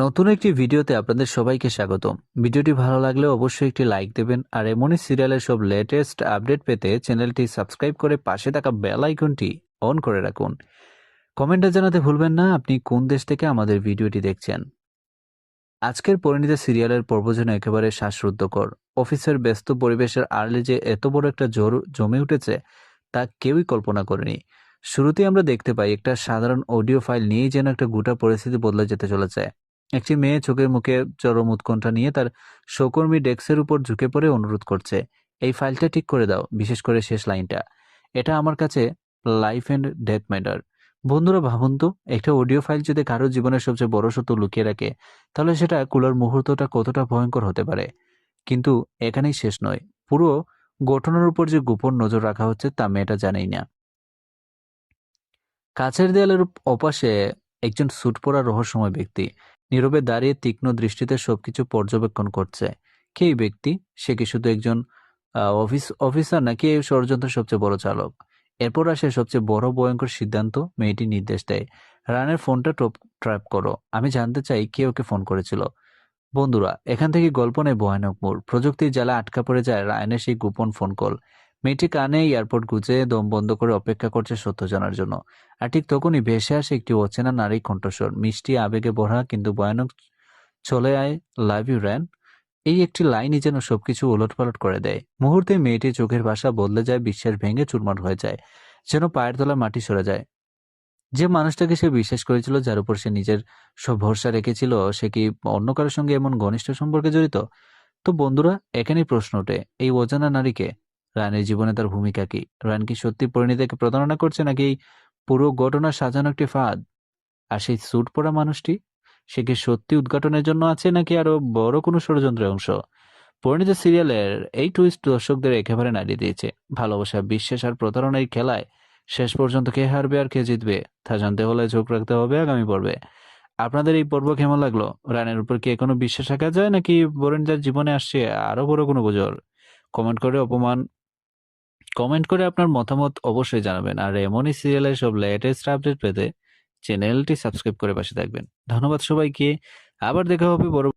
নতুন একটি ভিডিওতে আপনাদের সবাইকে স্বাগতম। ভিডিওটি ভালো লাগলে অবশ্যই একটি লাইক দেবেন, আর এমনই সিরিয়ালের সব লেটেস্ট আপডেট পেতে চ্যানেলটি সাবস্ক্রাইব করে পাশে থাকা বেল আইকনটি অন করে রাখুন। কমেন্টে জানাতে ভুলবেন না, আপনি কোন দেশ থেকে আমাদের ভিডিওটি দেখছেন। আজকের পরিণীতা সিরিয়ালের পর্ব যেন একেবারে শ্বাসরুদ্ধকর। অফিসের ব্যস্ত পরিবেশের আড়লে যে এত বড় একটা জোর জমে উঠেছে, তা কেউই কল্পনা করেনি। শুরুতেই আমরা দেখতে পাই একটা সাধারণ অডিও ফাইল নিয়েই যেন একটা গোটা পরিস্থিতি বদলে যেতে চলেছে। একটি মেয়ে চোখের মুখে চরম উৎকণ্ঠা নিয়ে তার সহকর্মী ডেস্কের উপর ঝুঁকে পড়ে অনুরোধ করছে। এই ফাইলটা ঠিক করে দাও, বিশেষ করে শেষ লাইনটা। এটা আমার কাছে লাইফ অ্যান্ড ডেথ ম্যাটার। বন্ধুরা, ভাবুন তো, একটা অডিও ফাইল যদি কারও জীবনের সবচেয়ে বড় সত্য লুকিয়ে রাখে, তাহলে সেটা কুলার মুহূর্তটা কতটা ভয়ঙ্কর হতে পারে? কিন্তু এখানেই শেষ নয়। পুরো ঘটনার উপর যে গোপন নজর রাখা হচ্ছে তা মেয়েটা জানেই না। কাছের দেয়ালের অপাশে একজন স্যুট পরা রহস্যময় ব্যক্তি নীরবে দাঁড়িয়ে তীক্ষ্ণ দৃষ্টিতে সবকিছু পর্যবেক্ষণ করছে। কে ব্যক্তি? সে কি শুধু একজন অফিস, অফিসার নাকি এই ষড়যন্ত্রের সবচেয়ে বড় চালক? এরপর আসে সবচেয়ে বড় ভয়ঙ্কর সিদ্ধান্ত, মেয়েটি নির্দেশ দেয়। রানের ফোনটা টপ ট্র্যাপ করো। আমি জানতে চাই কে ওকে ফোন করেছিল। বন্ধুরা, এখান থেকে গল্প নেই ভয়ানক মোড়। প্রযুক্তির জ্বালা আটকা পড়ে যায় রায়নের সেই গোপন ফোন কল। মেয়েটি কানে এয়ারপোর্ট গুজে দম বন্ধ করে অপেক্ষা করছে সত্য জানার জন্য। আর ঠিক তখনই ভেসে আসে একটি অচেনা নারী কণ্ঠস্বর। মিষ্টি, আবেগে ভরা কিন্তু ভয়ানক চলে আয়, লাভ ইউ র্যান এই একটি লাইনই যেন সবকিছু উলটপালট করে দেয়। মুহূর্তে মেয়েটি চোখের ভাষা বদলে যায়, বিশ্বাস ভেঙে চুরমার হয়ে যায়, যেন পায়ের তলায় মাটি সরে যায়। যে মানুষটাকে সে বিশ্বাস করেছিল, যার উপর সে নিজের সব ভরসা রেখেছিল, সে কি অন্য কারোর সঙ্গে এমন ঘনিষ্ঠ সম্পর্কে জড়িত? তো বন্ধুরা, এখানেই প্রশ্ন ওঠে, এই অজানা নারীকে রানের জীবনে তার ভূমিকা কি? রান কি সত্যি পরিণীতাকে প্রতারণা করছে নাকি পুরো ঘটনা সাজানো একটি ফাঁদ? আর সেই স্যুট পরা মানুষটি? সে কি সত্যি উদ্ঘাটনের জন্য আছে নাকি আরও বড় কোনো ষড়যন্ত্রের অংশ? পরিণীত সিরিয়ালের এই টুইস্ট দর্শকদের একেবারে নাড়িয়ে দিয়েছে। ভালোবাসা, বিশ্বাস আর প্রতারণার খেলায় শেষ পর্যন্ত কে হারবে আর কে জিতবে তা জানতে হলে চোখ রাখতে হবে আগামী পর্বে। আপনাদের এই পর্ব কেমন লাগল? রানের উপর কি এখনও বিশ্বাস রাখা যায় নাকি বরুণজার জীবনে আসছে আরও বড় কোনো গুজর? কমেন্ট করে অপমান কমেন্ট করে আপনার মতামত অবশ্যই জানাবেন। আর এমনই সিরিয়ালের সব লেটেস্ট আপডেট পেতে চ্যানেলটি সাবস্ক্রাইব করে পাশে থাকবেন। ধন্যবাদ সবাইকে। আবার দেখা হবে পরবর্তী